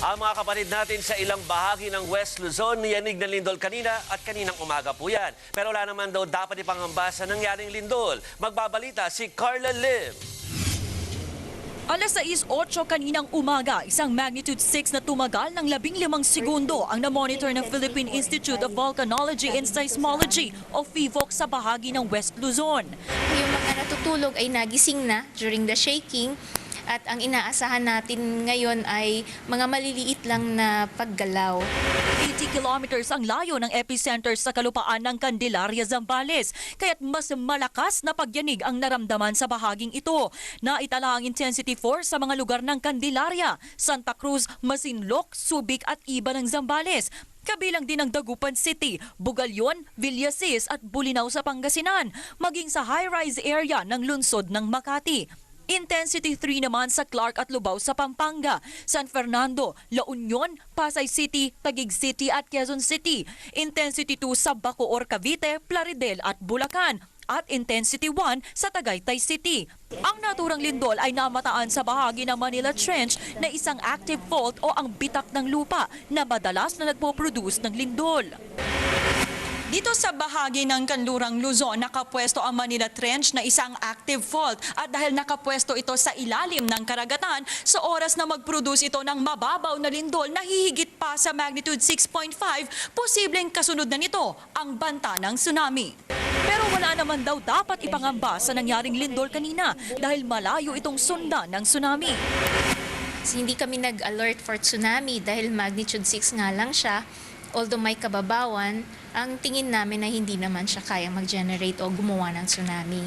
Ang mga kapatid natin sa ilang bahagi ng West Luzon, niyanig ng lindol kanina at kaninang umaga po yan. Pero wala naman daw dapat ipangamba sa nangyaring lindol. Magbabalita si Carla Lim. Alas 6.08 kaninang umaga, isang magnitude 6 na tumagal ng 15 segundo ang na-monitor ng Philippine Institute of Volcanology and Seismology o PHIVOC sa bahagi ng West Luzon. Yung mga natutulog ay nagising na during the shaking at ang inaasahan natin ngayon ay mga maliliit lang na paggalaw. 80 kilometers ang layo ng epicenter sa kalupaan ng Candelaria, Zambales. Kaya't mas malakas na pagyanig ang naramdaman sa bahaging ito. Naitala ang intensity 4 sa mga lugar ng Candelaria, Santa Cruz, Masinloc, Subic at iba ng Zambales. Kabilang din ang Dagupan City, Bugalyon, Villasis at Bulinaw sa Pangasinan, maging sa high-rise area ng lungsod ng Makati. Intensity 3 naman sa Clark at Lubao sa Pampanga, San Fernando, La Union, Pasay City, Taguig City at Quezon City. Intensity 2 sa Bacoor, Cavite, Plaridel at Bulacan at Intensity 1 sa Tagaytay City. Ang naturang lindol ay namataan sa bahagi ng Manila Trench na isang active fault o ang bitak ng lupa na madalas na nagpo-produce ng lindol. Dito sa bahagi ng Kanlurang Luzon, nakapwesto ang Manila Trench na isang active fault at dahil nakapwesto ito sa ilalim ng karagatan, sa oras na mag-produce ito ng mababaw na lindol na hihigit pa sa magnitude 6.5, posibleng kasunod na nito ang banta ng tsunami. Pero wala naman daw dapat ipangamba sa nangyaring lindol kanina dahil malayo itong sundan ng tsunami. Hindi kami nag-alert for tsunami dahil magnitude 6 nga lang siya. Although may kababawan, ang tingin namin na hindi naman siya kaya mag-generate o gumawa ng tsunami.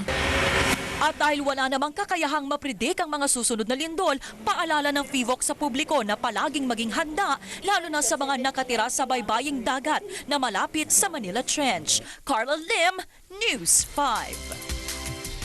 At dahil wala namang kakayahang mapredik ang mga susunod na lindol, paalala ng FIVOC sa publiko na palaging maging handa, lalo na sa mga nakatira sa baybaying dagat na malapit sa Manila Trench. Carla Lim, News 5.